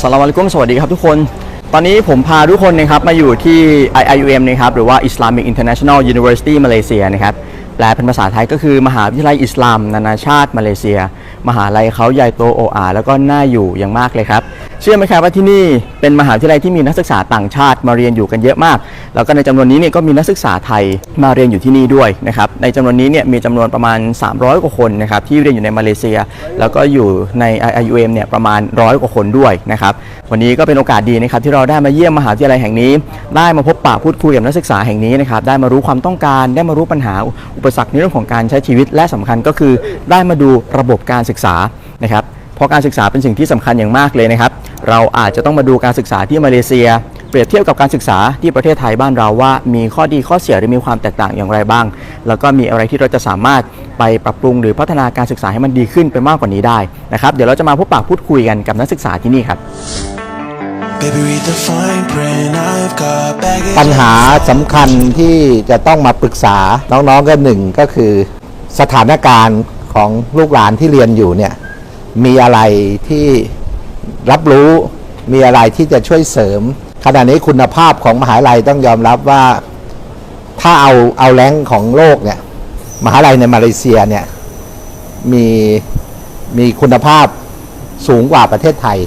สลามอะลัยกุมสวัสดีครับทุกคน ตอนนี้ผมพาทุกคนนะครับมาอยู่ที่ IIUM นะครับหรือว่า Islamic International University Malaysia นะครับแปลเป็นภาษาไทยก็คือมหาวิทยาลัยอิสลาม นานาชาติมาเลเซีย มหาลัยเขาใหญ่โตโออาแล้วก็น่าอยู่อย่างมากเลยครับ เชื่อไหมครับว่าที่นี่เป็นมหาวิทยาลัยที่มีนักศึกษาต่างชาติมาเรียนอยู่กันเยอะมาก แล้วก็ในจำนวนนี้เนี่ยก็มีนักศึกษาไทยมาเรียนอยู่ที่นี่ด้วยนะครับในจำนวนนี้เนี่ยมีจำนวนประมาณ 300 กว่าคนนะครับที่เรียนอยู่ในมาเลเซีย แล้วก็อยู่ใน IUM เนี่ยประมาณร้อยกว่าคนด้วยนะครับวันนี้ก็เป็นโอกาสดีนะครับที่เราได้มาเยี่ยมมหาวิทยาลัยแห่งนี้ ได้มาพบปะพูดคุยกับนักศึกษาแห่งนี้นะครับได้มารู้ความต้องการได้มารู้ปัญหาอุปสรรคในเรื่องของการใช้ชีวิตและสำคัญก็คือได้มาดูระบบการศึกษานะครับเพราะการศึกษาเป็นสิ่งที่สำคัญอย่างมากเลยนะครับ เราอาจจะต้องมาดูการศึกษาที่มาเลเซีย เปรียบเทียบกับการศึกษาที่ประเทศไทยบ้านเราว่า มีข้อดีข้อเสียหรือมีความแตกต่างอย่างไรบ้าง แล้วก็มีอะไรที่เราจะสามารถไปปรับปรุงหรือพัฒนาการศึกษาให้มันดีขึ้นไปมากกว่านี้ได้นะครับเดี๋ยวเราจะมาพบปะพูดคุยกันกับนักศึกษาที่นี่ครับ Baby, read the fine print. I've got baggage. ปัญหาสำคัญที่จะต้องมาปรึกษาน้องๆก็หนึ่งก็คือสถานการณ์ ของลูกหลานที่เรียนอยู่เนี่ยมีอะไรที่รับรู้มีอะไรที่จะช่วยเสริม ขณะนี้คุณภาพของมหาลัยต้องยอมรับว่าถ้าเอาเอาแรงของโลกเนี่ยมหาลัยในมาเลเซียเนี่ยมีมีคุณภาพสูงกว่าประเทศไทย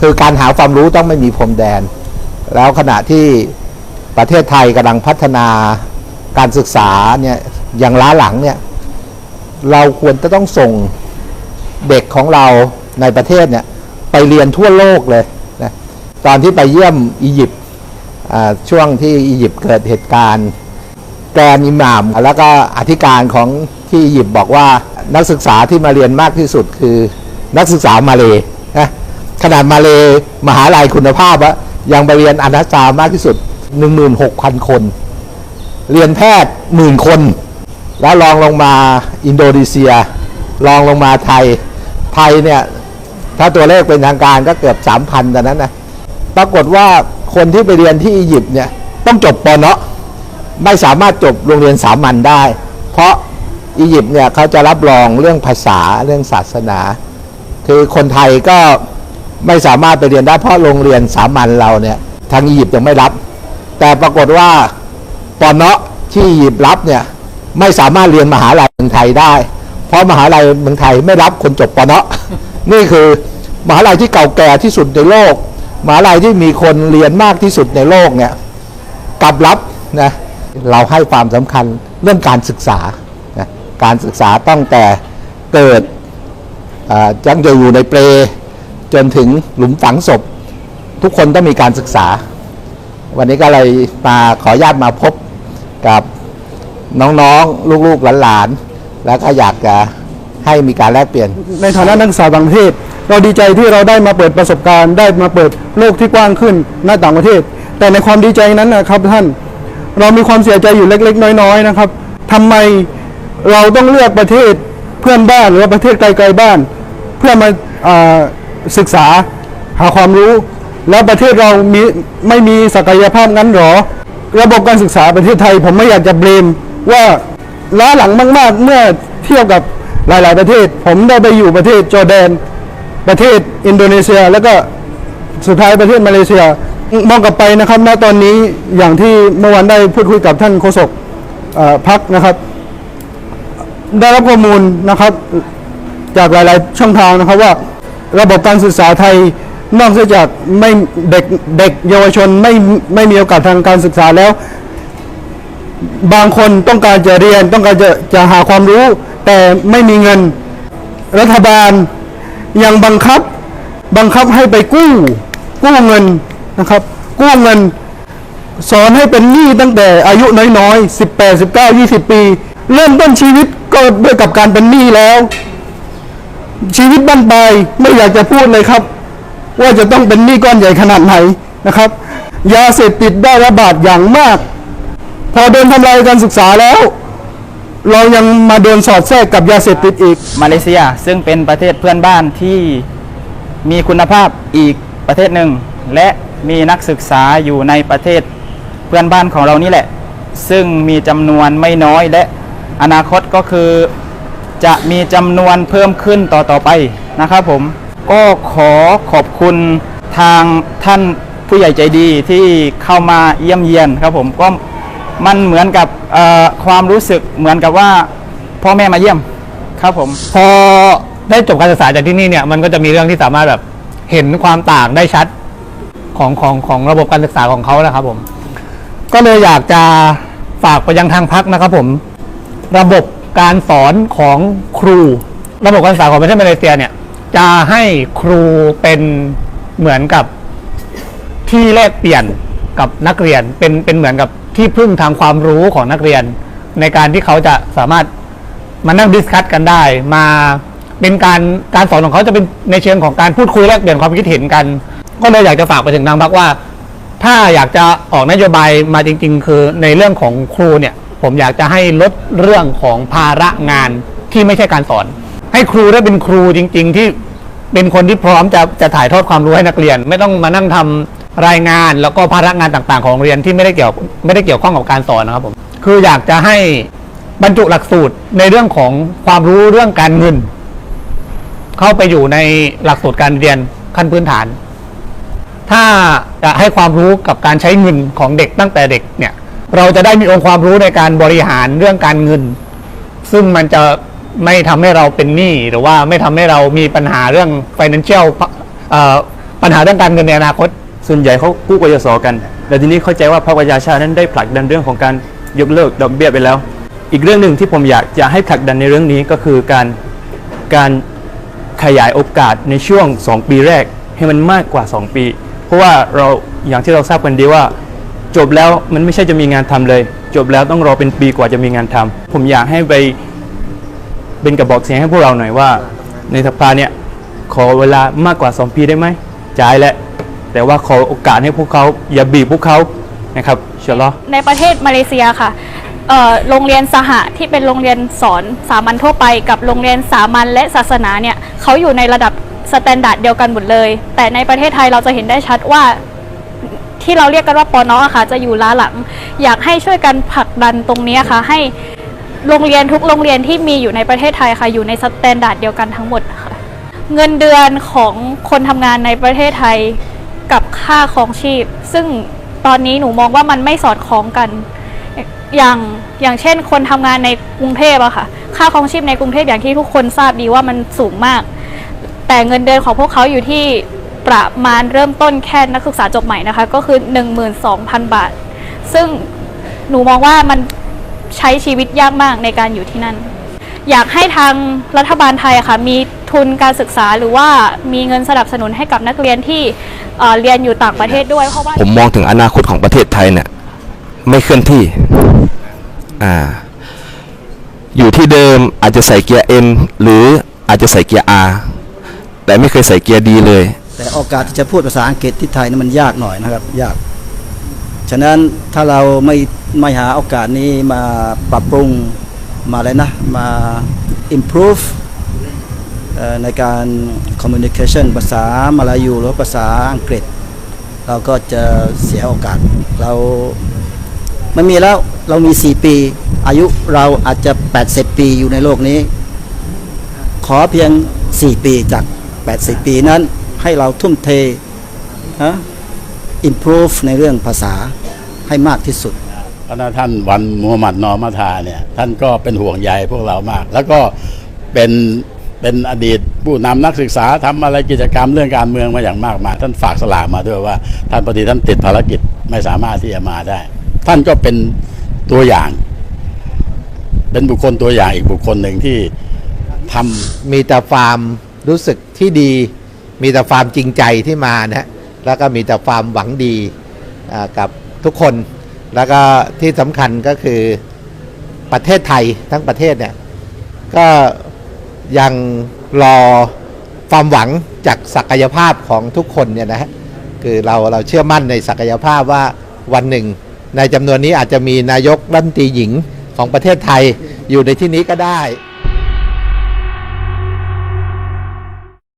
คือการหาความรู้ต้องไม่มีพรมแดน แล้วขณะที่ประเทศไทยกำลังพัฒนาการศึกษาเนี่ยอย่างล้าหลังเนี่ย เราควรจะต้องส่งเด็กของเราในประเทศเนี่ยไปเรียนทั่วโลกเลยนะตอนที่ไปเยี่ยมอียิปต์ช่วงที่อียิปต์เกิดเหตุการณ์แกรนอิหม่ามแล้วก็อธิการของที่อียิปต์บอกว่านักศึกษาที่มาเรียนมากที่สุดคือนักศึกษามาเลยนะขนาดมาเลยมหาลัยคุณภาพอะยังไปเรียนอนาจามากที่สุด 16,000 คน เรียนแพทย์หมื่นคน แล้วลองลงมาอินโดนีเซียลองลงมาไทย ไทยเนี่ย ถ้าตัวเลขเป็นทางการก็เกือบ3,000ตอนนั้นนะปรากฏว่าคนที่ไปเรียนที่อียิปต์เนี่ย ต้องจบปนเนาะไม่สามารถจบโรงเรียนสามัญได้ เพราะอียิปต์เนี่ยเขาจะรับรองเรื่องภาษาเรื่องศาสนา คือคนไทยก็ไม่สามารถไปเรียนได้เพราะโรงเรียนสามัญเราเนี่ยทางอียิปต์ยังไม่รับ แต่ปรากฏว่าปอนเนาะที่อียิปต์รับเนี่ย ไม่สามารถเรียนมหาลัยเมืองไทยได้ เพราะมหาลัยเมืองไทยไม่รับคนจบปอเนาะนี่คือมหาลัยที่เก่าแก่ที่สุดในโลก มหาลัยที่มีคนเรียนมากที่สุดในโลกเนี่ยกลับรับนะเราให้ความสำคัญเรื่องการศึกษานะการศึกษาตั้งแต่เกิดอ่าจังจะอยู่ในเปรจนถึงหลุมฝังศพ ทุกคนต้องมีการศึกษา วันนี้ก็เลยมาขออนุญาตมาพบกับ น้องๆ ลูกๆ หลานๆ แล้วก็อยากจะให้มีการแลกเปลี่ยน ในฐานะนักศึกษาต่างประเทศ เราดีใจที่เราได้มาเปิดประสบการณ์ ได้มาเปิดโลกที่กว้างขึ้นหน้าต่างประเทศ แต่ในความดีใจนั้นนะครับท่านเรามีความเสียใจอยู่เล็ก ๆ น้อยๆนะครับทำไมเราต้องเลือกประเทศเพื่อนบ้านหรือว่าประเทศไกลๆบ้าน เพื่อมาอ่าศึกษาหาความรู้ แล้วประเทศเรามีไม่มีศักยภาพงั้นหรอ ระบบการศึกษาประเทศไทย ผมไม่อยากจะเบรม ว่าล้าหลังมาก ๆ เมื่อเทียบกับหลาย ๆ ประเทศ ผมได้ไปอยู่ประเทศจอร์แดน ประเทศอินโดนีเซีย แล้วก็สุดท้ายประเทศมาเลเซียมองกลับไปนะครับณตอนนี้อย่างที่เมื่อวานได้พูดคุยกับท่านโฆษกพักนะครับ ได้รับข้อมูลนะครับจากหลาย ๆ ช่องทางนะครับว่าระบบการศึกษาไทยนอกจากไม่เด็กเด็กเยาวชนไม่ไม่มีโอกาสทางการศึกษาแล้ว บางคนต้องการจะเรียนต้องการจะจะหาความรู้ แต่ไม่มีเงินรัฐบาลยังบังคับบังคับให้ไปกู้ กู้เงินนะครับ กู้เงิน สอนให้เป็นหนี้ตั้งแต่อายุน้อยๆ18 19 20ปี เริ่มต้นชีวิตก็ด้วยกับการเป็นหนี้แล้ว ชีวิตบ้านปลายไม่อยากจะพูดเลยครับ ว่าจะต้องเป็นหนี้ก้อนใหญ่ขนาดไหนนะครับ ยาเสพติดได้ระบาดอย่างมาก พอโดนทำลายการศึกษาแล้ว เรายังมาโดนสอดแทรกกับยาเสพติดอีก มาเลเซียซึ่งเป็นประเทศเพื่อนบ้านที่มีคุณภาพอีกประเทศหนึ่ง และมีนักศึกษาอยู่ในประเทศเพื่อนบ้านของเรานี่แหละ ซึ่งมีจำนวนไม่น้อยและอนาคตก็คือจะมีจำนวนเพิ่มขึ้นต่อต่อไปนะครับผมก็ขอขอบคุณทางท่านผู้ใหญ่ใจดีที่เข้ามาเยี่ยมเยียนครับผมก็ มันเหมือนกับความรู้สึกเหมือนกับว่าพ่อแม่มาเยี่ยมครับผม พอได้จบการศึกษาจากที่นี่เนี่ยมันก็จะมีเรื่องที่สามารถแบบเห็นความต่างได้ชัดของของของระบบการศึกษาของเขานะครับผม ก็เลยอยากจะฝากไปยังทางพักนะครับผม ระบบการสอนของครู ระบบการศึกษาของประเทศมาเลเซียเนี่ย จะให้ครูเป็นเหมือนกับที่แลกเปลี่ยนกับนักเรียนเป็นเป็นเหมือนกับ ที่พึ่งทางความรู้ของนักเรียน ในการที่เขาจะสามารถมานั่งดิสคัตกันได้ มาเป็นการการสอนของเขาจะเป็นในเชิงของการพูดคุยแลกเปลี่ยนความคิดเห็นกัน ก็เลยอยากจะฝากไปถึงทางพักว่า ถ้าอยากจะออกนโยบายมาจริง ๆ คือในเรื่องของครูเนี่ย ผมอยากจะให้ลดเรื่องของภาระงานที่ไม่ใช่การสอน ให้ครูได้เป็นครูจริง ๆ ที่เป็นคนที่พร้อมจะจะถ่ายทอดความรู้ให้นักเรียน ไม่ต้องมานั่งทำ รายงานแล้วก็ภาระงานต่างๆ ของโรงเรียนที่ไม่ได้เกี่ยวไม่ได้เกี่ยวข้องกับการสอนนะครับผมคืออยากจะให้บรรจุหลักสูตรในเรื่องของความรู้เรื่องการเงิน เข้าไปอยู่ในหลักสูตรการเรียนขั้นพื้นฐาน ถ้าจะให้ความรู้กับการใช้เงินของเด็กตั้งแต่เด็กเนี่ย เราจะได้มีองค์ความรู้ในการบริหารเรื่องการเงิน ซึ่งมันจะไม่ทำให้เราเป็นหนี้หรือว่าไม่ทำให้เรามีปัญหาเรื่อง financial ปัญหาเรื่องการเงินในอนาคต ส่วนใหญ่เขากู้กยศกัน แต่ทีนี้เข้าใจว่าพรรคประชาชาตินั้นได้ผลักดันเรื่องของการยกเลิกดอกเบี้ยไปแล้ว อีกเรื่องหนึ่งที่ผมอยากจะให้ผลักดันในเรื่องนี้ก็คือการการขยายโอกาสในช่วง 2 ปีแรกให้มันมากกว่า 2 ปี เพราะว่าเราอย่างที่เราทราบกันดีว่า จบแล้วมันไม่ใช่จะมีงานทำเลย จบแล้วต้องรอเป็นปีกว่าจะมีงานทำผมอยากให้ไปเป็นกระบอกเสียงให้พวกเราหน่อยว่า ในสภาเนี่ยขอเวลามากกว่า 2 ปีได้ไหมจ่ายและ แต่ว่าขอโอกาสให้พวกเขาอย่าบีบพวกเขานะครับเชียวเหรอในประเทศมาเลเซียค่ะเอ่อโรงเรียนสหะที่เป็นโรงเรียนสอนสามัญทั่วไป กับโรงเรียนสามัญและศาสนาเนี่ยเขาอยู่ในระดับสแตนดาร์ดเดียวกันหมดเลย แต่ในประเทศไทยเราจะเห็นได้ชัดว่าที่เราเรียกกันว่าปอนออะค่ะจะอยู่ล้าหลัง อยากให้ช่วยกันผลักดันตรงนี้ค่ะ ให้โรงเรียนทุกโรงเรียนที่มีอยู่ในประเทศไทยค่ะ อยู่ในสแตนดาร์ดเดียวกันทั้งหมดค่ะ เงินเดือนของคนทำงานในประเทศไทย กับค่าครองชีพ ซึ่งตอนนี้หนูมองว่ามันไม่สอดคล้องกัน อย่างอย่างเช่น คนทำงานในกรุงเทพอะค่ะ ค่าครองชีพในกรุงเทพอย่างที่ทุกคนทราบดีว่ามันสูงมาก แต่เงินเดือนของพวกเขาอยู่ที่ประมาณเริ่มต้นแค่นักศึกษาจบใหม่นะคะ ก็คือ 12,000 บาท ซึ่งหนูมองว่ามันใช้ชีวิตยากมากในการอยู่ที่นั่น อยากให้ทางรัฐบาลไทยอะค่ะมีทุนการศึกษาหรือว่ามีเงินสนับสนุนให้กับนักเรียนที่เอ่อเรียนอยู่ต่างประเทศด้วยเพราะว่า ผมมองถึงอนาคตของประเทศไทยเนี่ยไม่เคลื่อนที่อ่าอยู่ที่เดิมอาจจะใส่เกียร์ N หรืออาจจะใส่เกียร์ R แต่ไม่เคยใส่เกียร์ D เลย แต่โอกาสที่จะพูดภาษาอังกฤษที่ไทยนี่มันยากหน่อยนะครับ ยาก ฉะนั้นถ้าเราไม่ไม่หาโอกาสนี้มาปรับปรุง มาอะไรนะมา improve ในการ communication ภาษามาลายูหรือภาษาอังกฤษ เราก็จะเสียโอกาส เราไม่มีแล้วเรามี 4 ปี อายุเราอาจจะ 80 ปีอยู่ในโลกนี้ ขอเพียง 4 ปีจาก 80 ปีนั้น ให้เราทุ่มเทฮะ improve ในเรื่องภาษาให้มากที่สุด พราะนั้นท่านวันมูฮัมหมัดนอมัทาเนี่ยท่านก็เป็นห่วงใยพวกเรามาก แล้วก็เป็นเป็นอดีตผู้นำนักศึกษาทำอะไรกิจกรรมเรื่องการเมืองมาอย่างมากมายท่านฝากสลากมาด้วยว่า ท่านพอดีท่านติดภารกิจไม่สามารถที่จะมาได้ ท่านก็เป็นตัวอย่าง เป็นบุคคลตัวอย่างอีกบุคคลหนึ่งที่ทำมีแต่ความรู้สึกที่ดี มีแต่ความจริงใจที่มานะฮะแล้วก็มีแต่ความหวังดีกับทุกคน แล้วก็ที่สำคัญก็คือประเทศไทยทั้งประเทศเนี่ย ก็ยังรอความหวังจากศักยภาพของทุกคนเนี่ยนะฮะคือเราเราเชื่อมั่นในศักยภาพว่าวันหนึ่ง ในจำนวนนี้อาจจะมีนายกรัฐมนตรีหญิงของประเทศไทยอยู่ในที่นี้ก็ได้